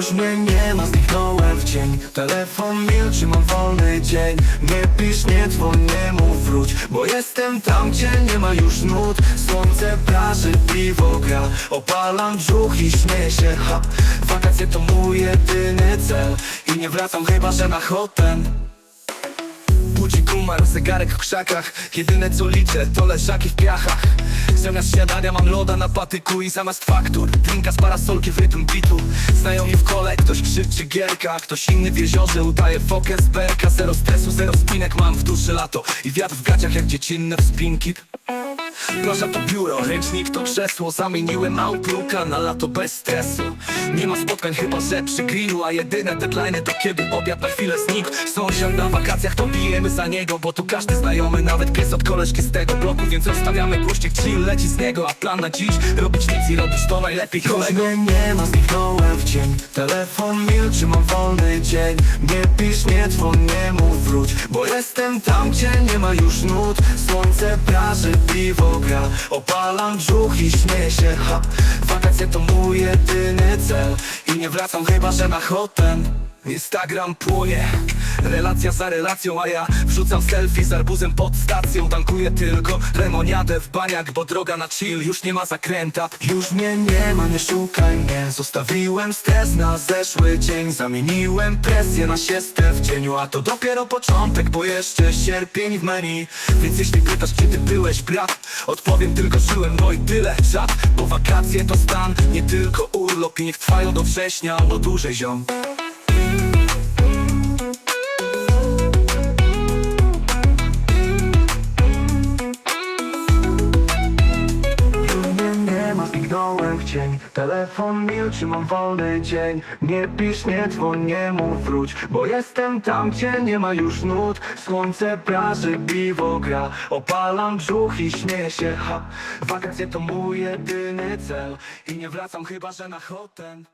Już mnie nie ma, zniknąłem w cień Telefon milczy, mam wolny dzień. Nie pisz, nie dzwoń, nie mów wróć Bo jestem tam, gdzie nie ma już nut. Słońce praży, piwo gra. Opalam brzuch i śmieję się, ha Wakacje to mój jedyny cel. I nie wracam chyba, że na hotel Budzi kumar, zegarek w krzakach. Jedyne co liczę to leżaki w piachach. Zamiast śniadania mam loda na patyku I zamiast faktur drinka z parasolki w rytm bitu. Znajomi w kole, ktoś krzyczy gierka Ktoś inny w jeziorze udaje fokę z berka. Zero stresu, zero spinek, mam w duszy lato. I wiatr w gaciach jak dziecinne wspinki Plaża to biuro, ręcznik to krzesło. Zamieniłem Outlooka na lato bez stresu. Nie ma spotkań chyba, że przy grillu A jedyne deadline to kiedy obiad na chwilę znikł. Sąsiad na wakacjach to bijemy za niego Bo tu każdy znajomy, nawet pies od koleżki z tego bloku Więc zostawiamy głośnik, chill leci z niego A plan na dziś, robić nic i robić to najlepiej. Kolego. Już mnie nie ma, zniknąłem w cień Telefon milczy, mam wolny dzień. Nie pisz, nie dzwoń, nie mów wróć Bo jestem tam, gdzie nie ma już nut. Słońce praży, piwo gra Opalam brzuch i śmieję się, ha. Wakacje to mój jedyny cel. I nie wracam chyba, że na hotel Instagram płonie. Relacja za relacją, a ja wrzucam selfie z arbuzem pod stacją. Tankuję tylko lemoniadę w baniak Bo droga na chill już nie ma zakręta. Już mnie nie ma, nie szukaj mnie. Zostawiłem stres na zeszły dzień. Zamieniłem presję na siestę w cieniu A to dopiero początek, bo jeszcze sierpień w menu. Więc jeśli pytasz, gdzie ty byłeś, brat Odpowiem tylko, żyłem, no i tyle Czad, bo wakacje to stan Nie tylko urlop. I niech trwają do września albo dłużej ziom cień Telefon milczy, mam wolny dzień. Nie pisz, nie dzwoń, nie mów wróć Bo jestem tam, gdzie nie ma już nut. Słońce praży, piwo gra. Opalam brzuch i śmieję się, ha! Wakacje to mój jedyny cel. I nie wracam chyba, że na hotel